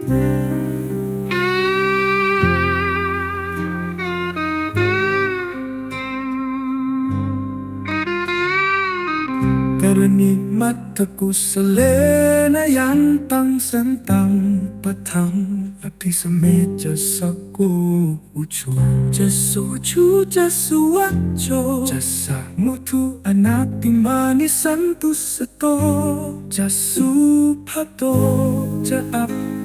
กรณีมัตตกุสเลนยันตังสันตังปะทังอภิสเมจะสักุอุชูจะสุชูจะสวัจโจจะสัมุทุอนาติมานิสันตุสโตจะสุภโตจะอัป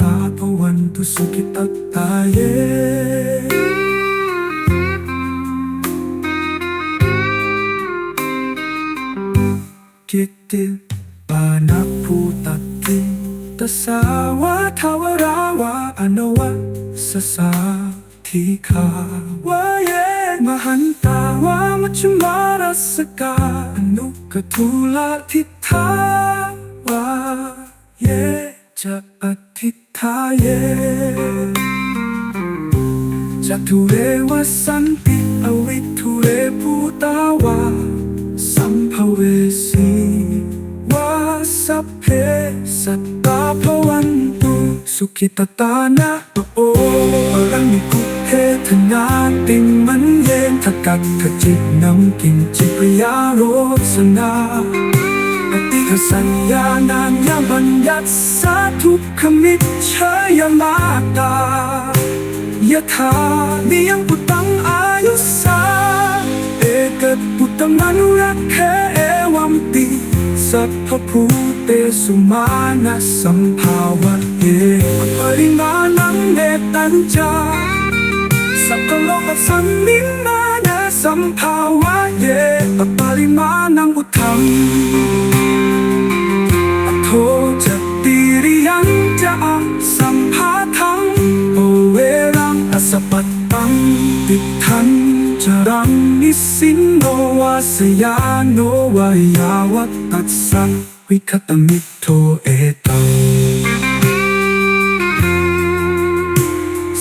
ะอัปปะคัพโพปุเลสุอนานุคิปโทนะจะคุดทังสมาจะเรกินจิเยนะวินยูปาเยุงสุขิโนวะคัมมโนโนตุสัพเพสัตตาภวันตุสุขิตัตตาเยกิตติปานาภูตัดติตสาวะทาวราวะอนวะสสาทิคาวะเยมหันตาวะมัจจุมารัสกาอนุกทุลาทิทา จัตุเรวสันติอวิทุเรภูตาวา สัมภเวสีวาสัพเพสัตตาภวันตุสุขิตตานะปะโออรังมิกุเทธนาติงมันเยนทกัตถจิตนำกินจิตรยาโรสนาปฏิสัญญานานยบัญญัติสาทุกขมิจเชยมาตา ยะถานิยังปุตังอายุสา เอกตปุตตมันุรักแคเอวัมติ สัพพภูเตสุมานะสัมภาวะเยปริมาณังเนตัญจา สัพพโลกสัมมิมานะสัมภาวะเยปริมาณังอุทัง ทันจรังนิสินโนวาสยาโนวายาวัตตัสสะวิคตมิโทเอตัง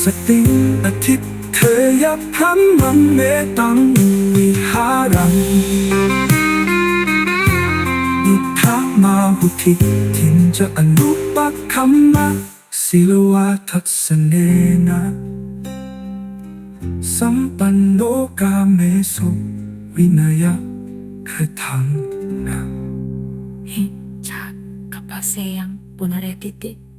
สติงอาทิตย์เธอยับพัมมังเมตังวิหารังนิทามาหุทิทินจะอนุปักคัมมะศิลวาทัสเนนะ สัมปันโนกาเมสุวินยะคทังนะ Hi, chat, kapaseyang punaretitit.